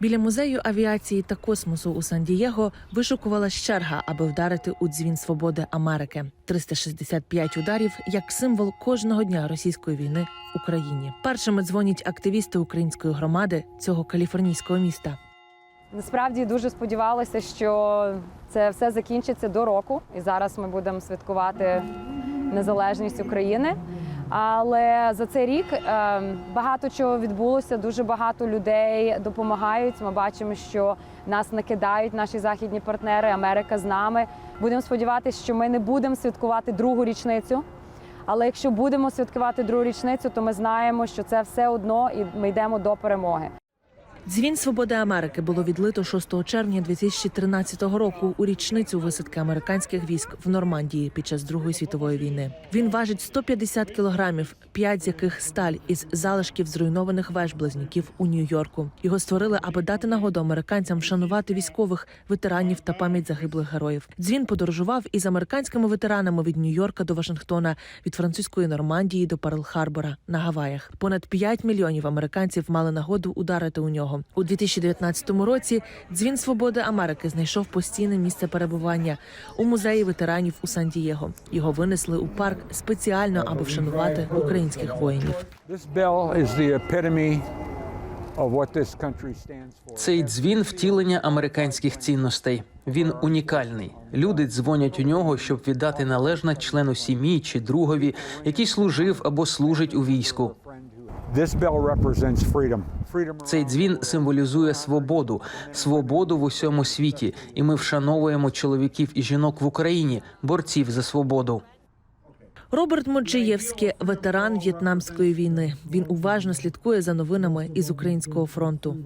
Біля музею авіації та космосу у Сан-Дієго вишукувалась черга, аби вдарити у дзвін свободи Америки. 365 ударів як символ кожного дня російської війни в Україні. Першими дзвонять активісти української громади цього каліфорнійського міста. Насправді дуже сподівалася, що це все закінчиться до року, і зараз ми будемо святкувати незалежність України. Але за цей рік е, багато чого відбулося. Дуже багато людей допомагають. Ми бачимо, що нас накидають наші західні партнери. Америка з нами. Будемо сподіватися, що ми не будемо святкувати другу річницю. Але якщо будемо святкувати другу річницю, то ми знаємо, що це все одно, і ми йдемо до перемоги. Дзвін свободи Америки було відлито 6 червня 2013 року у річницю висадки американських військ в Нормандії під час Другої світової війни. Він важить 150 кілограмів, п'ять з яких сталь із залишків зруйнованих веж близнюків у Нью-Йорку. Його створили, аби дати нагоду американцям вшанувати військових ветеранів та пам'ять загиблих героїв. Дзвін подорожував із американськими ветеранами від Нью-Йорка до Вашингтона, від французької Нормандії до Перл-Харбора на Гаваях. Понад 5 мільйонів американців мали нагоду ударити у нього у 2019 році. Дзвін свободи Америки знайшов постійне місце перебування у музеї ветеранів у Сан-Дієго. Його винесли у парк спеціально, аби вшанувати українських воїнів. Цей дзвін втілення американських цінностей. Він унікальний. Люди дзвонять у нього, щоб віддати належне члену сім'ї чи другові, який служив або служить у війську. Цей дзвін символізує свободу, свободу в усьому світі, і ми вшановуємо чоловіків і жінок в Україні, борців за свободу. Роберт Моджиєвський – ветеран В'єтнамської війни. Він уважно слідкує за новинами із українського фронту.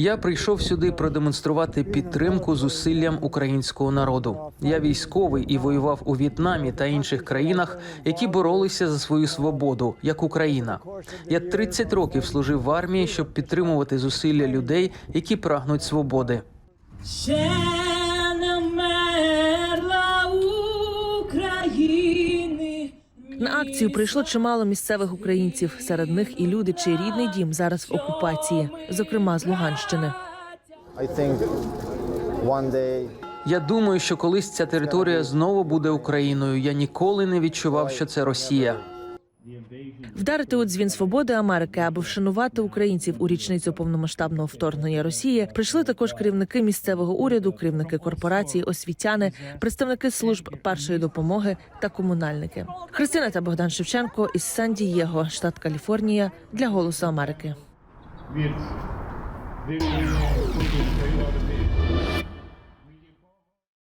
Я прийшов сюди продемонструвати підтримку зусиллям українського народу. Я військовий і воював у В'єтнамі та інших країнах, які боролися за свою свободу, як Україна. Я 30 років служив в армії, щоб підтримувати зусилля людей, які прагнуть свободи. На акцію прийшло чимало місцевих українців. Серед них і люди, чий рідний дім зараз в окупації, зокрема з Луганщини. Я думаю, що колись ця територія знову буде Україною. Я ніколи не відчував, що це Росія. Вдарити у дзвін свободи Америки, аби вшанувати українців у річницю повномасштабного вторгнення Росії, прийшли також керівники місцевого уряду, керівники корпорацій, освітяни, представники служб першої допомоги та комунальники. Христина та Богдан Шевченко із Сан-Дієго, штат Каліфорнія, для Голосу Америки.